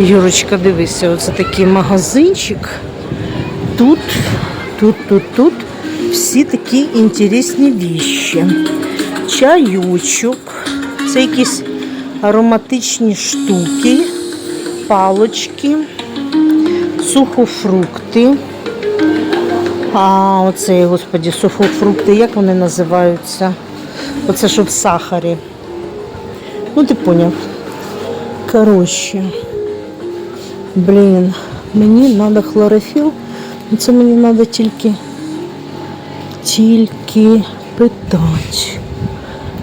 Юрочка, дивися, оце такий магазинчик. Тут, тут, тут, тут всі такі інтересні віщі. Чайочок, це якісь ароматичні штуки, палочки, сухофрукти. А оце, господі, сухофрукти, як вони називаються? Оце що в сахарі. Ну, ти поняв. Коротше. Блін, мені треба хлорофіл. Ну, Це мені треба тільки, тільки питати.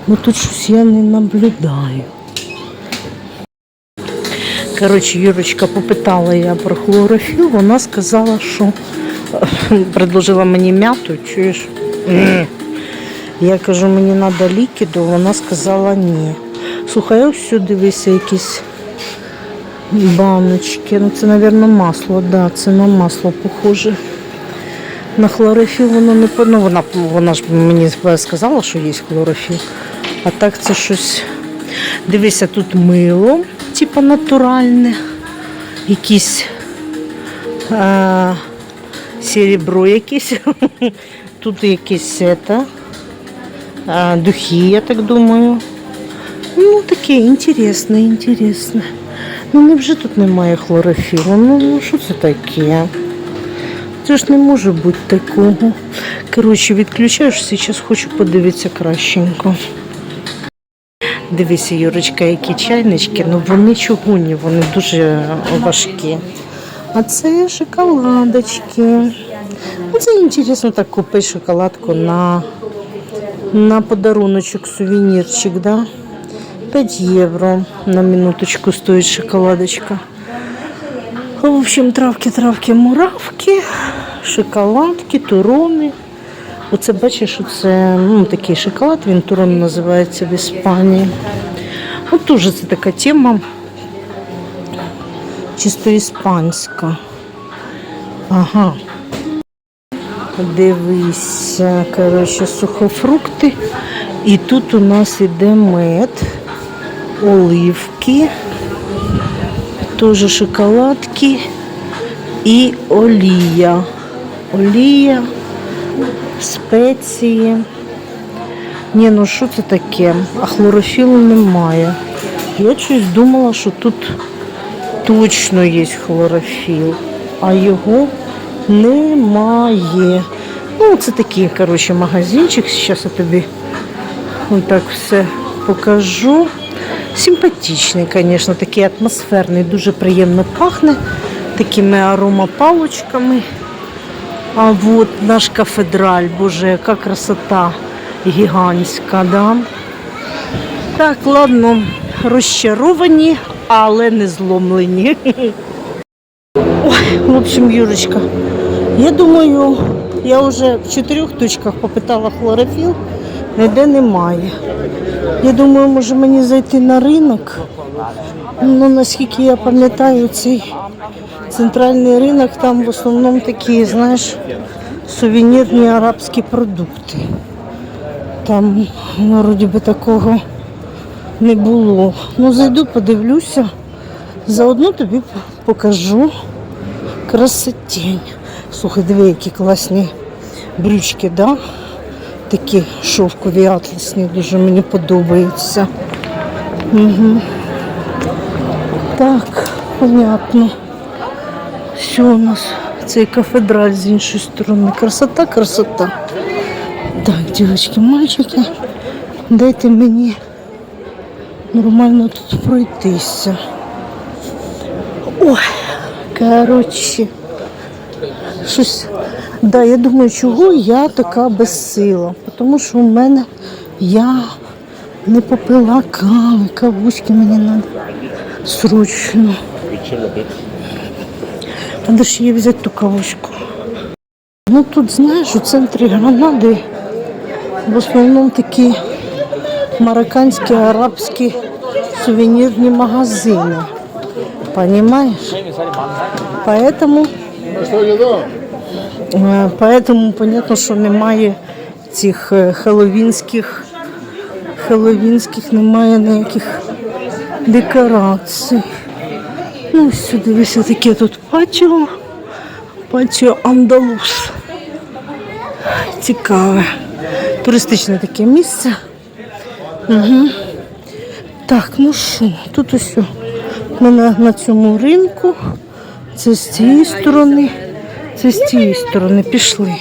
Бо тут щось я не наблюдаю. Коротше, Юрочка попитала я про хлорофіл, вона сказала, що предложила мені м'яту, чуєш? Я кажу, мені треба ліки, то вона сказала ні. Слухай, ось сюди дивися якісь баночки. Ну це, мабуть, масло, да, це на масло похоже. На хлорофіл воно не ну, вона, вона ж мені сказала, що є хлорофіл. А так це щось. Дивися, тут мило, типу натуральне, якісь а, серебро якесь. Тут якесь это, а, духи, я так думаю. Ну, таке інтересне, інтересне. Ну, невже тут немає хлорофілу? Ну, ну що це таке? Це ж не може бути такого. Коротше, відключаєш, зараз хочу подивитися кращенько. Дивися, Юрочка, які чайнички, ну вони чугунні, вони дуже важкі. А це шоколадочки. Ну, Це інтересно так купити шоколадку на, на подаруночок, сувенірчик, да? 5 євро на минуточку стоїть шоколадочка. В общем, травки, травки, муравки, шоколадки, турони. Оце бачиш, це ну, такий шоколад, він турон називається в Іспанії. От теж це така тема чисто іспанська. Ага. Дивися, коротше, сухофрукти. І тут у нас іде мед, оливки, теж шоколадки і олія. Олія, спеції. Ні, ну що це таке? А хлорофілу немає. Я щось думала, що тут точно є хлорофіл, а його немає. Ну, це такий, коротше, магазинчик. Зараз я тобі отак все покажу. Симпатичний, звісно, такий атмосферний, дуже приємно пахне такими аромапалочками. А от наш кафедраль, боже, яка красота гігантська, да? Так, ладно, розчаровані, але не зломлені. Ой, в общем, Юрочка, я думаю, я вже в чотирьох точках попитала хлорофіл, ніде немає. Я думаю, може мені зайти на ринок. Ну, наскільки я пам'ятаю, цей центральний ринок, там в основному такі, знаєш, сувенірні арабські продукти. Там, вроді би, такого не було. Ну, зайду, подивлюся. Заодно тобі покажу красотень. Слухай, диви, які класні брючки, да? Такі шовкові атласні, дуже мені подобаються. Угу. Так, понятно. Що у нас? Цей кафедраль з іншої сторони. Красота, красота. Так, дівчатки, мальчики, дайте мені нормально тут пройтися. Ой, коротше. Щось. Да, я думаю, чого я така безсила. Тому що у мене я не попила кави, кавуськи мені треба срочно. Треба ж її взяти ту кавуську. Ну тут, знаєш, у центрі Гранади в основному такі марокканські, арабські сувенірні магазини. Понимаешь? Поэтому, поэтому понятно, що немає цих е, хеллоуінських, хеллоуінських немає ніяких декорацій. Ну, сюди дивися таке тут патіо. Патіо Андалус. Цікаве. Туристичне таке місце. Угу. Так, ну що, тут ось на, на цьому ринку. Це з цієї сторони, це з цієї сторони пішли.